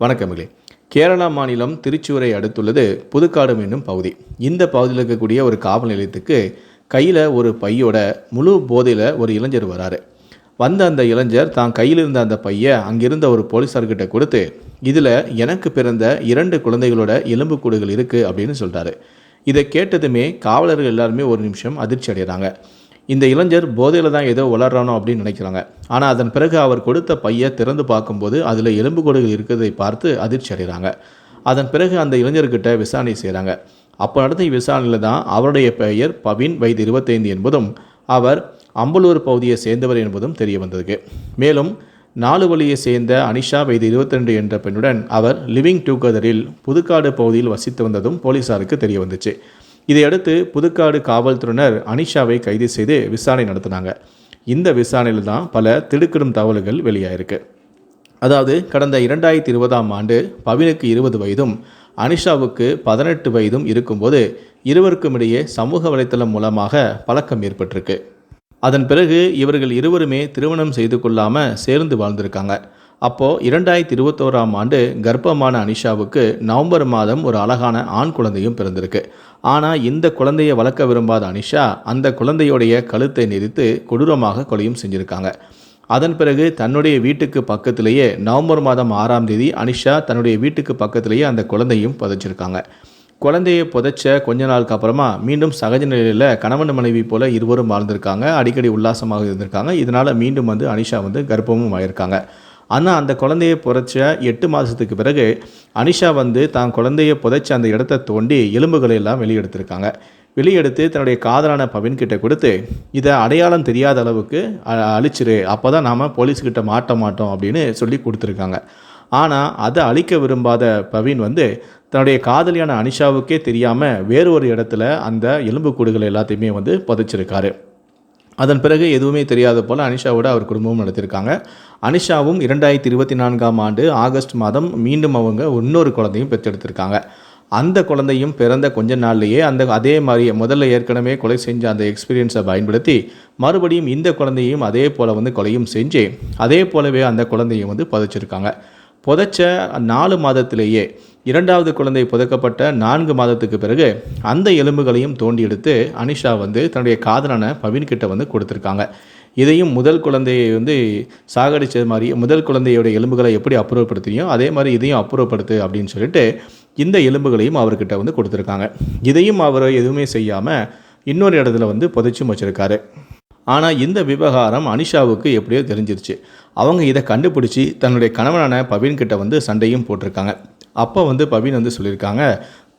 வணக்கமில்லை கேரளா மாநிலம் திருச்சூரை அடுத்துள்ளது புதுக்காடு என்னும் பகுதி. இந்த பகுதியில் இருக்கக்கூடிய ஒரு காவல் நிலையத்துக்கு கையில் ஒரு பையோட முழு போதையில் ஒரு இளைஞர் வராரு. வந்த அந்த இளைஞர் தான் கையில் இருந்த அந்த பையை அங்கிருந்த ஒரு போலீஸார்கிட்ட கொடுத்து இதில் எனக்கு பிறந்த இரண்டு குழந்தைகளோட எலும்புக்கூடுகள் இருக்குது அப்படின்னு சொல்கிறாரு இதை கேட்டதுமே காவலர்கள் எல்லாருமே ஒரு நிமிஷம் அதிர்ச்சி அடைகிறாங்க இந்த இளைஞர் போதையில் தான் ஏதோ வளர்றானோ அப்படின்னு நினைக்கிறாங்க. ஆனால் அதன் பிறகு அவர் கொடுத்த பையை திறந்து பார்க்கும்போது அதில் எலும்புகொடுகள் இருக்கிறதை பார்த்து அதிர்ச்சி அடைகிறாங்க. அதன் பிறகு அந்த இளைஞர்கிட்ட விசாரணை செய்கிறாங்க அப்போ நடந்த விசாரணையில் தான் அவருடைய பெயர் பவின் வயது இருபத்தைந்து என்பதும் அவர் அம்பலூர் பகுதியை சேர்ந்தவர் என்பதும் தெரிய வந்தது மேலும் நாலு வழியை சேர்ந்த அனிஷா வயது 22 என்ற பெண்ணுடன் அவர் லிவிங் டுகெதரில் புதுக்காடு பகுதியில் வசித்து வந்ததும் போலீசாருக்கு தெரிய வந்துச்சு. இதையடுத்து புதுக்காடு காவல்துறையினர் அனிஷாவை கைது செய்து விசாரணை நடத்தினாங்க. இந்த விசாரணையில் தான் பல திடுக்கிடும் தகவல்கள் வெளியாயிருக்கு. அதாவது கடந்த இரண்டாயிரத்தி இருபதாம் ஆண்டு பவினுக்கு இருபது வயதும் அனிஷாவுக்கு பதினெட்டு வயதும் இருக்கும்போது இருவருக்கும் இடையே சமூக வலைத்தளம் மூலமாக பழக்கம் ஏற்பட்டிருக்கு. அதன் பிறகு இவர்கள் இருவருமே திருமணம் செய்து கொள்ளாமல் சேர்ந்து வாழ்ந்திருக்காங்க. அப்போது இரண்டாயிரத்தி இருபத்தோராம் ஆண்டு கர்ப்பமான அனிஷாவுக்கு நவம்பர் மாதம் ஒரு அழகான ஆண் குழந்தையும் பிறந்திருக்கு. ஆனால் இந்த குழந்தையை வளர்க்க விரும்பாத அனிஷா அந்த குழந்தையுடைய கழுத்தை நெரித்து கொடூரமாக கொலையும் செஞ்சுருக்காங்க. அதன் பிறகு தன்னுடைய வீட்டுக்கு பக்கத்திலேயே நவம்பர் மாதம் ஆறாம் தேதி அனிஷா தன்னுடைய வீட்டுக்கு பக்கத்திலேயே அந்த குழந்தையும் புதைச்சிருக்காங்க. குழந்தையை புதைச்ச கொஞ்ச நாளுக்கு அப்புறமா மீண்டும் சகஜ நிலையில் கணவன் மனைவி போல இருவரும் வாழ்ந்திருக்காங்க. அடிக்கடி உல்லாசமாக இருந்திருக்காங்க. இதனால் மீண்டும் வந்து அனிஷா வந்து கர்ப்பமும் ஆயிருக்காங்க. ஆனால் அந்த குழந்தையை புதைச்ச எட்டு மாதத்துக்கு பிறகு அனிஷா வந்து தான் குழந்தையை புதைச்ச அந்த இடத்த தோண்டி எலும்புகளை எல்லாம் வெளியெடுத்திருக்காங்க. வெளியெடுத்து தன்னுடைய காதலான பவின்கிட்ட கொடுத்து இதை அடையாளம் தெரியாத அளவுக்கு அ- அழிச்சிரு. அப்போ தான் நாம் போலீஸ்கிட்ட மாட்ட மாட்டோம் அப்படின்னு சொல்லி கொடுத்துருக்காங்க. ஆனால் அதை அழிக்க விரும்பாத பவின் வந்து தன்னுடைய காதலியான அனிஷாவுக்கே தெரியாமல் வேறு ஒரு இடத்துல அந்த எலும்புக்கூடுகள் எல்லாத்தையுமே வந்து புதைச்சிருக்காரு. அதன் பிறகு எதுவுமே தெரியாத போல் அனிஷாவோட அவர் குடும்பமும் நடத்தியிருக்காங்க. அனிஷாவும் இரண்டாயிரத்தி இருபத்தி நான்காம் ஆண்டு ஆகஸ்ட் மாதம் மீண்டும் அவங்க இன்னொரு குழந்தையும் பெற்றெடுத்திருக்காங்க. அந்த குழந்தையும் பிறந்த கொஞ்ச நாள்லேயே அந்த அதே மாதிரி முதல்ல ஏற்கனவே கொலை செஞ்ச அந்த எக்ஸ்பீரியன்ஸை பயன்படுத்தி மறுபடியும் இந்த குழந்தையும் அதே போல் வந்து கொலையும் செஞ்சு அதே போலவே அந்த குழந்தையும் வந்து புதைச்சிருக்காங்க. புதைச்ச நாலு மாதத்திலேயே இரண்டாவது குழந்தை புதைக்கப்பட்ட நான்கு மாதத்துக்கு பிறகு அந்த எலும்புகளையும் தோண்டி எடுத்து அனிஷா வந்து தன்னுடைய காதலான பவின் கிட்ட வந்து கொடுத்துருக்காங்க. இதையும் முதல் குழந்தையை வந்து சாகடிச்சது மாதிரி முதல் குழந்தையோட எலும்புகளை எப்படி அப்புறப்படுத்தியோ அதே மாதிரி இதையும் அப்புறப்படுத்து அப்படின்னு சொல்லிட்டு இந்த எலும்புகளையும் அவர்கிட்ட வந்து கொடுத்துருக்காங்க. இதையும் அவர் எதுவுமே செய்யாமல் இன்னொரு இடத்துல வந்து புதைச்சும் வச்சுருக்காரு. ஆனால் இந்த விவகாரம் அனிஷாவுக்கு எப்படியோ தெரிஞ்சிருச்சு. அவங்க இதை கண்டுபிடிச்சி தன்னுடைய கணவனான பவின்கிட்ட வந்து சண்டையும் போட்டிருக்காங்க. அப்போ வந்து பவின் வந்து சொல்லியிருக்காங்க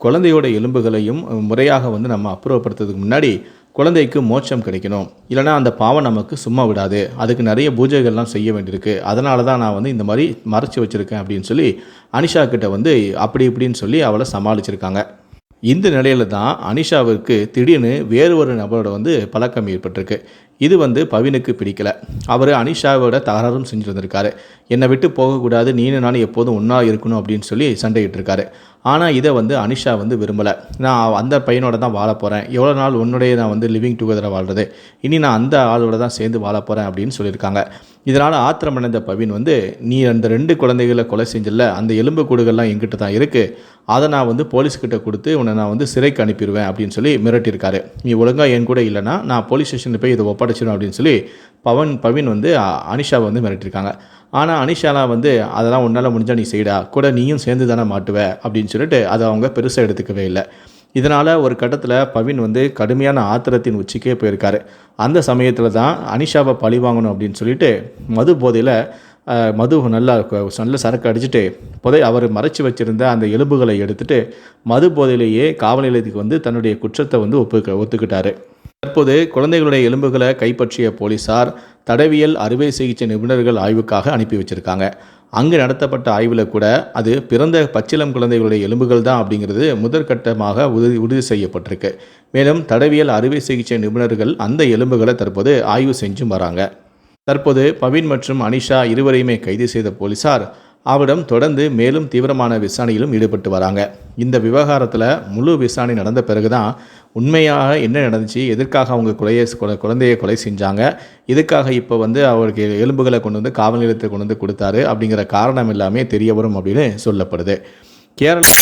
குழந்தையோட எலும்புகளையும் முறையாக வந்து நம்ம அப்புறப்படுத்துறதுக்கு முன்னாடி குழந்தைக்கு மோட்சம் கிடைக்கணும். இல்லைனா அந்த பாவம் நமக்கு சும்மா விடாது. அதுக்கு நிறைய பூஜைகள்லாம் செய்ய வேண்டியிருக்கு. அதனால தான் நான் வந்து இந்த மாதிரி மறைச்சி வச்சுருக்கேன் அப்படின்னு சொல்லி அனிஷா கிட்ட வந்து அப்படி இப்படின்னு சொல்லி அவளை சமாளிச்சிருக்காங்க. இந்த நிலையில தான் அனிஷாவிற்கு திடீர்னு வேறு ஒரு நபரோட வந்து பழக்கம் ஏற்பட்டிருக்கு. இது வந்து பவினுக்கு பிடிக்கல. அவர் அனிஷாவோட தகராறும் செஞ்சுருந்திருக்காரு என்னை விட்டு போகக்கூடாது நீனு நானும் எப்போதும் ஒன்றா இருக்கணும் அப்படின்னு சொல்லி சண்டையிட்டிருக்காரு. ஆனால் இதை வந்து அனிஷா வந்து விரும்பலை. நான் அந்த பையனோட தான் வாழ போகிறேன் எவ்வளோ நாள் உன்னுடைய நான் வந்து லிவிங் டுகெதராக வாழ்கிறது இனி நான் அந்த ஆளோட தான் சேர்ந்து வாழ போகிறேன் அப்படின்னு சொல்லியிருக்காங்க. இதனால் ஆத்திரமடைந்த பவின் வந்து நீ அந்த ரெண்டு குழந்தைகளை கொலை செஞ்சல அந்த எலும்பு கூடுகள்லாம் எங்கிட்ட தான் இருக்குது அதை நான் வந்து போலீஸ்கிட்ட கொடுத்து உன்னை நான் வந்து சிறைக்கு அனுப்பிடுவேன் அப்படின்னு சொல்லி மிரட்டியிருக்காரு. நீ ஒழுங்காக என் கூட இல்லைன்னா நான் போலீஸ் ஸ்டேஷனில் போய் இதை ஒப்படைச்சிடும் அப்படின்னு சொல்லி பவன் பவின் வந்து அனிஷாவை வந்து மிரட்டியிருக்காங்க ஆனால் அனிஷாலாம் வந்து அதெல்லாம் உன்னால் முடிஞ்சால் நீ செய்டா. கூட நீயும் சேர்ந்து தானே மாட்டுவ. அப்படின்னு சொல்லிட்டு அதை அவங்க பெருசாக எடுத்துக்கவே இல்லை. இதனால் ஒரு கட்டத்தில் பவின் வந்து கடுமையான ஆத்திரத்தின் உச்சிக்கே போயிருக்காரு. அந்த சமயத்தில் தான் அனிஷாவை பழி வாங்கணும் அப்படின்னு சொல்லிட்டு மது போதையில் மது நல்லா நல்ல சரக்கு அடிச்சுட்டு புதை அவர் மறைச்சி வச்சிருந்த அந்த எலும்புகளை எடுத்துட்டு மது போதையிலேயே காவல் நிலையத்துக்கு வந்து தன்னுடைய குற்றத்தை வந்து ஒப்புக்க ஒத்துக்கிட்டாரு. தற்போது குழந்தைகளுடைய எலும்புகளை கைப்பற்றிய போலீசார் தடவியல் அறுவை சிகிச்சை நிபுணர்கள் ஆய்வுக்காக அனுப்பி வச்சிருக்காங்க. அங்கு நடத்தப்பட்ட ஆய்வில் கூட அது பிறந்த பச்சிளம் குழந்தைகளுடைய எலும்புகள் தான் அப்படிங்கிறது முதற்கட்டமாக உறுதி உறுதி செய்யப்பட்டிருக்கு. மேலும் தடவியல் அறுவை சிகிச்சை நிபுணர்கள் அந்த எலும்புகளை தற்போது ஆய்வு செஞ்சும் வராங்க. தற்போது பவின் மற்றும் அனிஷா இருவரையுமே கைது செய்த போலீசார் அவரிடம் தொடர்ந்து மேலும் தீவிரமான விசாரணையிலும் ஈடுபட்டு வராங்க. இந்த விவகாரத்தில் முழு விசாரணை நடந்த பிறகுதான் உண்மையாக என்ன நடந்துச்சு? எதற்காக அவங்க கொலையை குழந்தையை கொலை செஞ்சாங்க? இதுக்காக இப்போ வந்து அவருக்கு எலும்புகளை கொண்டு வந்து காவல் நிலையத்தை கொண்டு வந்து கொடுத்தாரு? அப்படிங்கிற காரணம் எல்லாமே தெரிய வரும் அப்படின்னு சொல்லப்படுது. கேரளா